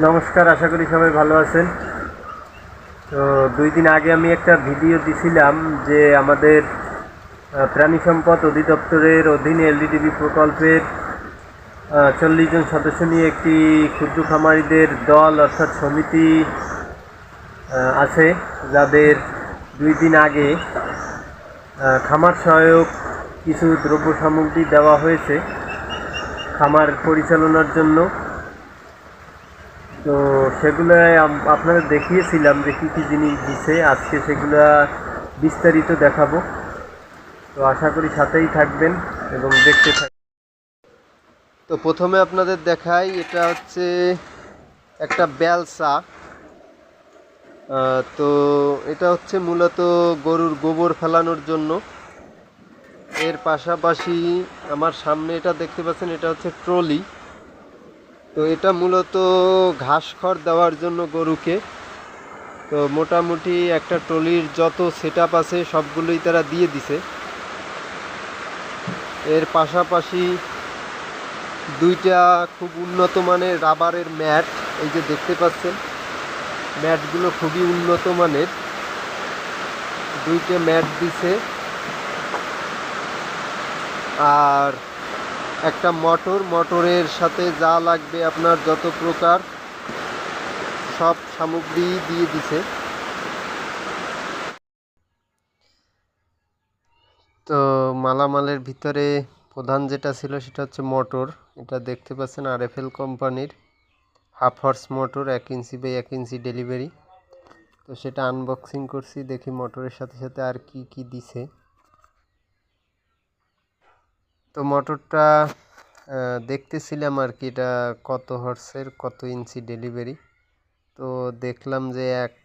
নমস্কার, আশা করি সবাই ভালো আছেন। তো দুই দিন আগে আমি একটা ভিডিও দিছিলাম যে আমাদের প্রাণী সম্পদ অধিদপ্তরের অধীনে এলডিডিবি প্রকল্পের চল্লিশ জন সদস্য নিয়ে একটি ক্ষুদ্র খামারিদের দল অর্থাৎ সমিতি আছে। যাদের দুই দিন আগে খামার সহায়ক কিছু দ্রব্য সামগ্রী দেওয়া হয়েছে। খামার পরিচালনার জন্য তো সেগুলো আপনাদের দেখিয়েছিলাম যে কী কী জিনিস দিছে, আজকে সেগুলো বিস্তারিত দেখাবো। তো আশা করি সাথেই থাকবেন এবং দেখতে থাকবেন তো প্রথমে আপনাদের দেখাই, এটা হচ্ছে একটা ব্যালসা তো এটা হচ্ছে মূলত গরুর গোবর ফেলানোর জন্য। এর পাশাপাশি আমার সামনে এটা দেখতে পাচ্ছেন, এটা হচ্ছে ট্রলি। তো এটা মূলত ঘাস খড় দেওয়ার জন্য গরুকে। তো মোটামুটি একটা ট্রলির যত সেট আছে সবগুলোই তারা দিয়ে দিছে। এর পাশাপাশি দুইটা খুব উন্নত মানের রাবারের ম্যাট, এই যে দেখতে পাচ্ছেন। ম্যাটগুলো খুবই উন্নত মানের। দুইটা ম্যাট দিছে। আর একটা মোটর, মোটরের সাথে যা লাগবে আপনার যত প্রকার সব সামগ্রী দিয়ে দিছে। তো মালামালের ভিতরে প্রধান যেটা ছিল সেটা হচ্ছে মোটর। এটা দেখতে পাচ্ছেন আর এফ এল কোম্পানির হাফ হর্স মোটর, এক ইঞ্চি বাই এক ইঞ্চি ডেলিভারি। তো সেটা আনবক্সিং করছি, দেখি মোটরের সাথে সাথে আর কি কি দিছে। তো মোটরটা দেখতেছিলাম আর কি এটা কত হর্সের কত ইঞ্চি ডেলিভারি তো দেখলাম যে এক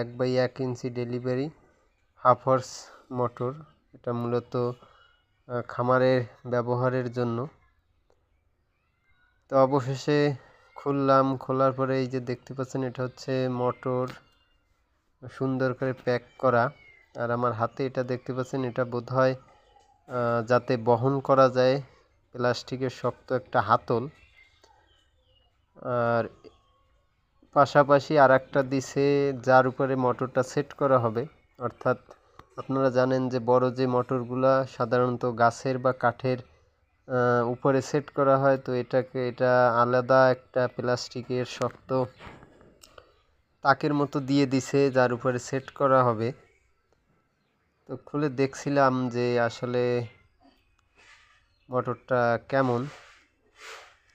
এক বাই এক inch delivery half horse motor এটা মূলত খামারের ব্যবহারের জন্য। তো অবশেষে খুললাম, খোলার পরে এই যে দেখতে পাচ্ছেন, এটা হচ্ছে মোটর সুন্দর করে প্যাক করা। আর আমার হাতে এটা দেখতে পাচ্ছেন, এটা বোধহয় যাতে বহন করা যায় প্লাস্টিকের শক্ত একটা হাতল। আর পাশাপাশি আর একটা দিছে, যার উপরে মোটরটা সেট করা হবে। অর্থাৎ আপনারা জানেন যে বড় যে মোটরগুলা সাধারণত গাছের বা কাঠের উপরে সেট করা হয়, তো এটাকে, এটা আলাদা একটা প্লাস্টিকের শক্ত তাকের মতো দিয়ে দিছে, যার উপরে সেট করা হবে। তো খুলে দেখছিলাম যে আসলে মোটরটা কেমন।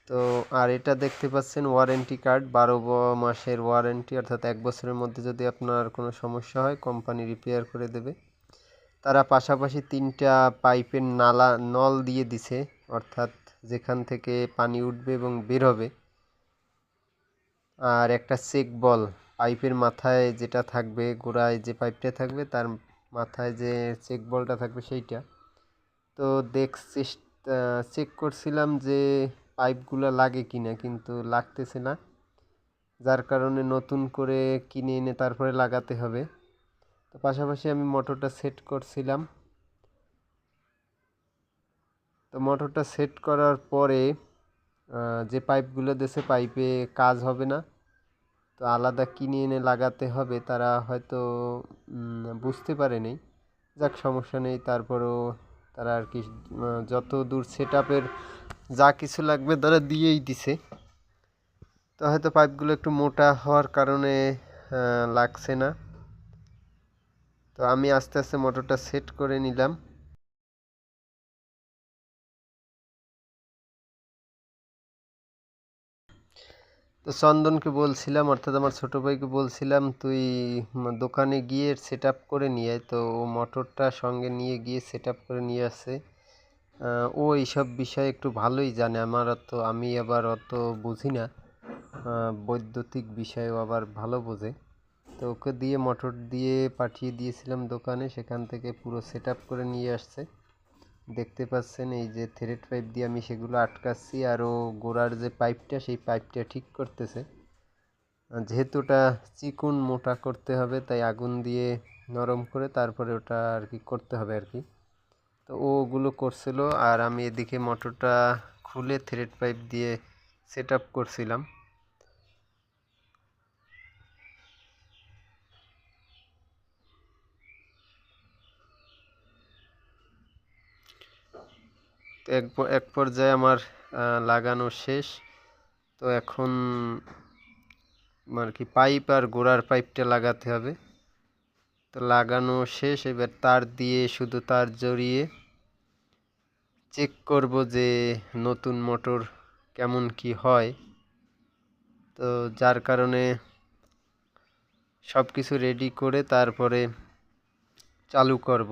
তো আর এটা দেখতে পাচ্ছেন ওয়ারেন্টি কার্ড বারো মাসের ওয়ারেন্টি অর্থাৎ এক বছরের মধ্যে যদি আপনার কোনো সমস্যা হয় কোম্পানি রিপেয়ার করে দেবে। তারা পাশাপাশি তিনটা পাইপের নালা, নল দিয়ে দিছে, অর্থাৎ যেখান থেকে পানি উঠবে এবং বের হবে। আর একটা চেক বল পাইপের মাথায় যেটা থাকবে, গোড়ায় যে পাইপটা থাকবে, তার মাথায় যে চেক বলটা থাকবে সেইটা। তো দেখছি চেক করছিলাম যে পাইপগুলো লাগে কিনা, কিন্তু লাগতেছে না। যার কারণে নতুন করে কিনে এনে তারপরে লাগাতে হবে। তো পাশাপাশি আমি মোটরটা সেট করছিলাম। তো মোটরটা সেট করার পরে যে পাইপগুলো দেশে পাইপে কাজ হবে না। তো আলাদা কিনে এনে লাগাতে হবে তারা হয়তো বুঝতে পারেনি। যাক, সমস্যা নেই, তারপরেও তারা আর কি যত দূর সেট যা কিছু লাগবে তারা দিয়েই দিছে। তো হয়তো পাইপগুলো একটু মোটা হওয়ার কারণে লাগছে না। তো আমি আস্তে আস্তে মোটরটা সেট করে নিলাম। তো চন্দনকে বলছিলাম অর্থাৎ আমার ছোটো ভাইকে বলছিলাম তুই দোকানে গিয়ে সেট করে নিয়ে তো ও মোটরটা সঙ্গে নিয়ে গিয়ে সেট করে নিয়ে আহ, ও এইসব বিষয়ে একটু ভালোই জানে। আমার অত আমি আবার অত বুঝি না। বৈদ্যুতিক বিষয়েও আবার ভালো বোঝে। তো ওকে দিয়ে মোটর দিয়ে পাঠিয়ে দিয়েছিলাম দোকানে। সেখান থেকে পুরো সেট করে নিয়ে আসছে। দেখতে পাচ্ছেন, এই যে থ্রেড পাইপ দিয়ে আমি সেগুলো আটকাচ্ছি আর ও গোড়ার যে পাইপটা সেই পাইপটা ঠিক করতেছে। যেহেতু ওটা চিকুন মোটা করতে হবে, তাই আগুন দিয়ে নরম করে তারপরে ওটা আর কি করতে হবে আর কি। তো ওগুলো করছিল, আর আমি এদিকে মোটরটা খুলে থ্রেড পাইপ দিয়ে সেট আপ করছিলাম। এক এক পর্যায়ে আমার লাগানো শেষ। তো এখন আর কি পাইপ আর গোড়ার পাইপটা লাগাতে হবে। তো লাগানো শেষ, এবার তার দিয়ে শুধু তার জড়িয়ে চেক করব যে নতুন মোটর কেমন কি হয়। তো যার কারণে সব কিছু রেডি করে তারপরে চালু করব।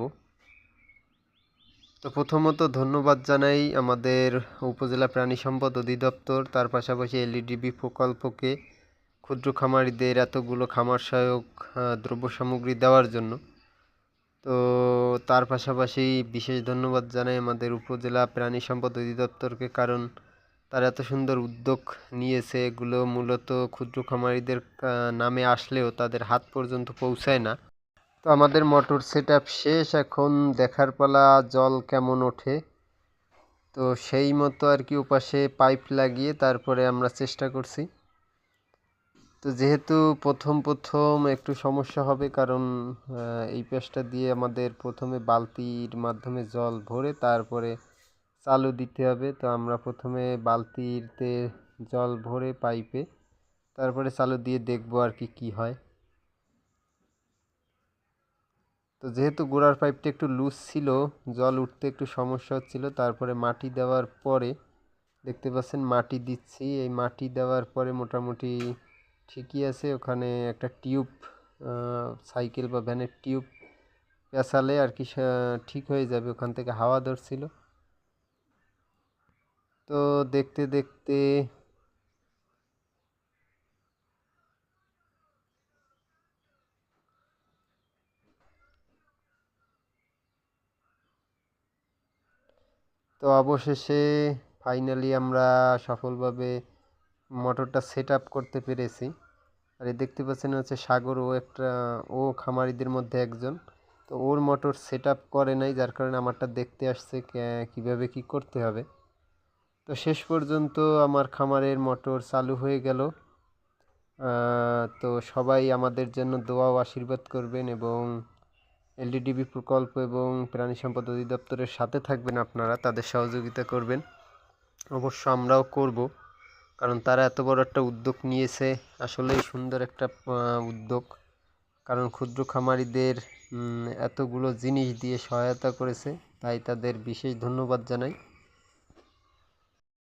তো প্রথমত ধন্যবাদ জানাই আমাদের উপজেলা প্রাণী সম্পদ অধিদপ্তর, তার পাশাপাশি এলইডিবি প্রকল্পকে ক্ষুদ্র খামারিদের এতগুলো খামার সহায়ক দ্রব্য সামগ্রী দেওয়ার জন্য। তো তার পাশাপাশি বিশেষ ধন্যবাদ জানাই আমাদের উপজেলা প্রাণী সম্পদ অধিদপ্তরকে, কারণ তারা এত সুন্দর উদ্যোগ নিয়েছে। এগুলো মূলত ক্ষুদ্র খামারিদের নামে আসলেও তাদের হাত পর্যন্ত পৌঁছায় না। তো আমাদের মোটর সেট শেষ। এখন দেখার পালা জল কেমন ওঠে। তো সেই মতো আর কি ওপাশে পাইপ লাগিয়ে তারপরে আমরা চেষ্টা করছি। তো যেহেতু প্রথম প্রথম একটু সমস্যা হবে, কারণ এই পেঁচটা দিয়ে আমাদের প্রথমে বালতির মাধ্যমে জল ভরে তারপরে চালু দিতে হবে। তো আমরা প্রথমে বালতিতে জল ভরে পাইপে তারপরে চালু দিয়ে দেখব আর কি, কী হয়। তো যেহেতু গোড়ার পাইপটা একটু লুজ ছিল, জল উঠতে একটু সমস্যা হচ্ছিল, তারপরে মাটি দেওয়ার পরে দেখতে পাচ্ছেন মাটি দিচ্ছি। এই মাটি দেওয়ার পরে মোটামুটি ঠিকই আছে, ওখানে একটা টিউব সাইকেল বা ভ্যানের টিউব পেঁচালে আর কি ঠিক হয়ে যাবে, ওখান থেকে হাওয়া ধরছিল। তো দেখতে দেখতে তো অবশেষে ফাইনালি আমরা সফলভাবে মোটরটা সেট আপ করতে পেরেছি। আর দেখতে পাচ্ছেন হচ্ছে সাগর ও একটা, ও খামারিদের মধ্যে একজন। তো ওর মোটর সেট আপ করে নাই, যার কারণে আমারটা দেখতে আসছে কীভাবে কি করতে হবে। তো শেষ পর্যন্ত আমার খামারের মোটর চালু হয়ে গেল। তো সবাই আমাদের জন্য দোয়া ও আশীর্বাদ করবেন এবং এলডিডিবি প্রকল্প এবং প্রাণী সম্পদ অধিদপ্তরের সাথে থাকবেন আপনারা, তাদের সহযোগিতা করবেন। অবশ্য আমরাও করব, কারণ তারা এত বড় একটা উদ্যোগ নিয়েছে, আসলেই সুন্দর একটা উদ্যোগ। কারণ ক্ষুদ্র খামারিদের এতগুলো জিনিস দিয়ে সহায়তা করেছে, তাই তাদের বিশেষ ধন্যবাদ জানাই।